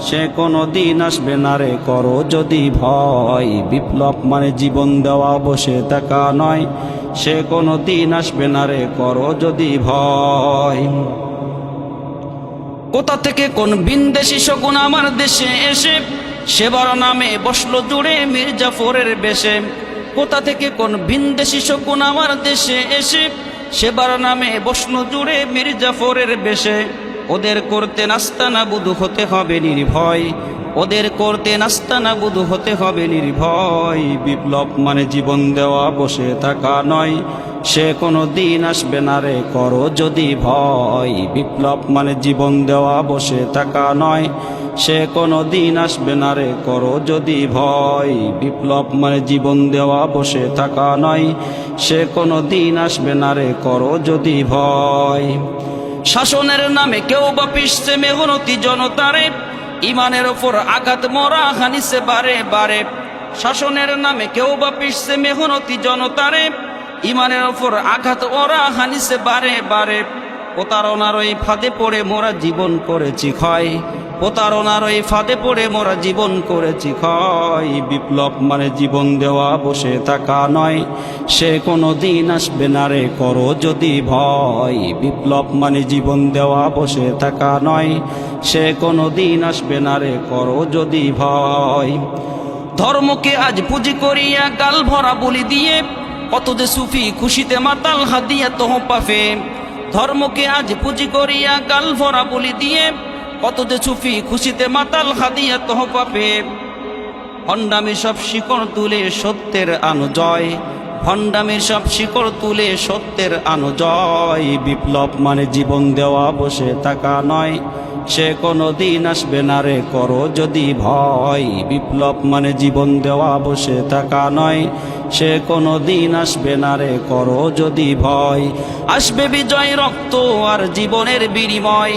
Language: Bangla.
সে কোনো দিন আসবে না রে, করো যদি ভয়। বিপ্লব মানে জীবন দেওয়া, বসে থাকা নয়। সে কোনো দিন আসবে না রে, করো যদি ভয়। কোথা থেকে কোন বিন্দেশি শকুন আমার দেশে এসে সেবার নামে বসল জুড়ে মির্জাফরের বেশে। কোথা থেকে কোন বিন্দেশি শকুন আমার দেশে এসে সেবার নামে বসল জুড়ে মির্জাফরের বেশে। ওদের করতে নাস্তা না বুধু হতে হবে নির্ভয়। ওদের করতে নাস্তা না বুধু হতে হবে নির্ভয়। বিপ্লব মানে জীবন দেওয়া, বসে থাকা নয়। সে কোনো দিন আসবে না রে, করো যদি ভয়। বিপ্লব মানে জীবন দেওয়া, বসে থাকা নয়। সে কোনো দিন আসবে না রে, করো যদি ভয়। বিপ্লব মানে জীবন দেওয়া, বসে থাকা নয়। সে কোনো দিন আসবে না রে, করো যদি ভয়। শাসনের নামে কেউ বা পিসছে মেহনতি জনতারে। ইমানের ওপর আঘাত মরা হানিছে বারে বারে। শাসনের নামে কেউ বা পিসছে মেহনতি জনতারে। ইমানের ওপর আঘাত ওরা হানিছে বারে বারে। প্রতারণার ওই ফাঁদে পড়ে মোরা জীবন করেছি ক্ষয়। প্রতারণার ওই ফাঁদে পড়ে মোরা জীবন করেছি ক্ষয়। বিপ্লব মানে জীবন দেওয়া, বসে থাকা নয়। সে কোনো দিন আসবে না রে, করো যদি ভয়। বিপ্লব মানে জীবন দেওয়া, বসে থাকা নয়। সে কোনো দিন আসবে না রে, করো যদি ভয়। ধর্মকে আজ পুঁজি করিয়া গাল ভরা বলি দিয়ে, কত যে সুফি খুশিতে মাতাল হাতিয়া তোহ পাফে ধর্মকে আজ পুঁজি করিয়া গাল ভরা বলি দিয়ে কত যে সুফি খুশিতে মাতাল হাদিয়া তোহ পাপে ভণ্ডামি সব শিকড় তুলে সত্যের আনুজয় ভণ্ডামির সব শিকড় তুলে সত্যের আনুজয় বিপ্লব মানে জীবন দেওয়া, বসে থাকা নয়। সে কোনো দিন আসবে না রে, করো যদি ভয়। বিপ্লব মানে জীবন দেওয়া, বসে থাকা নয়। সে কোনো দিন আসবে না রে, করো যদি ভয়। আসবে বিজয় রক্ত আর জীবনের বিনিময়।